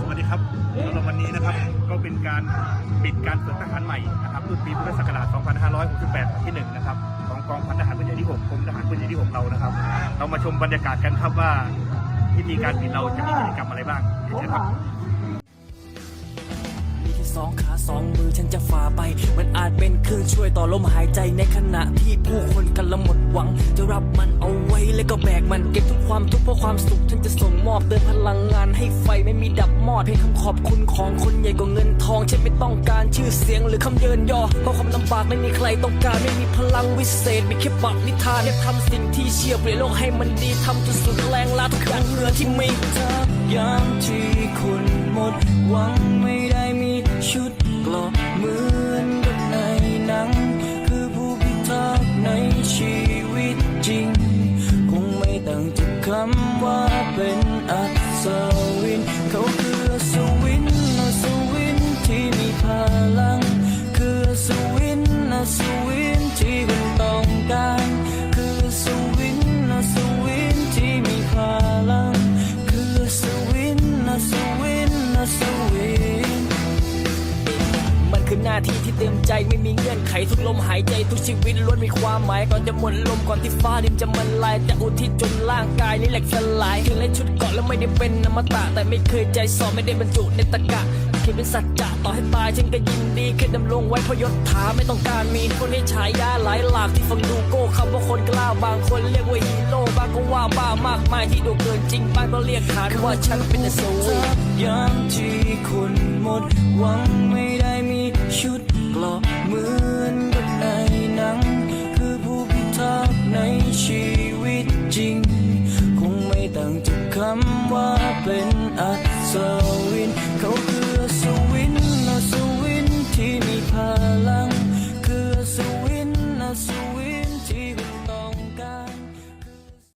สวัสดีครับสำหรับวันนี้นะครับก็เป็นการปิดการฝึกทหารใหม่นะครับรุ่นปีพุทธศักราช 2568 ที่ 1 นะครับของกองพันทหารพื้นใหญ่ที่ 6กรมทหารพื้นใหญ่ที่ 6 เรานะครับ เรามาชมบรรยากาศกันครับว่าพิธีการปิดเราจะมีกิจกรรมอะไรบ้างเชิญครับมีแค่สองขาสองมือฉันจะฝ่าไป มันอาจเป็นเครื่องช่วยต่อลมหายใจในขณะที่ผู้คนกำลังหมดหวัง จะรับมันเอาไว้แล้วก็แบกมันเก็บ ความทุกข์เพราะความสุขฉันจะส่งมอบเติมพลังงานให้ไฟไม่มีดับมอดเพียงคำขอบคุณของคนใหญ่กว่าเงินทองฉันไม่ต้องการชื่อเสียงหรือคำเยินยอเพราะความลำบากไม่มีใครต้องการไม่มีพลังวิเศษมีแค่ปากนิทานแค่ทำสิ่งที่เชื่อเปลี่ยนโลกให้มันดีทำจนสุดแรงลาทุกอย่างเหนือที่ไมีเธอยามที่คนหมดหวังไม่ได้มีชุด คำว่าเป็นอัศ หน้าที่ที่เต็มใจไม่มีเงื่อนไขทุกลมหายใจทุกชีวิตล้วนมีความหมายก่อนจะหมดลมก่อนที่ฟ้าดินจะมันลายจะอุทิศจนร่างกายนี่แหลกสลายถึงเล่นชุดเกาะแล้วไม่ได้เป็นอมตะแต่ไม่เคยใจสอบไม่ได้บรรจุในตะกะเขียนเป็นสัจจะต่อให้ตายฉันก็ยินดีแค่ดำรงไว้เพราะยศถาไม่ต้องการมีคนให้ฉายาหลายหลากที่ฟังดูโก้คำว่าคนกล้าบางคนเรียกว่าฮีโร่บางก็ว่าบ้ามากมายที่ดูเกินจริงบางก็เรียกขานว่าฉันเป็นอสูรยามที่คนหมดหวัง จริง คงไม่ต่างจากคำว่าเป็นอัศ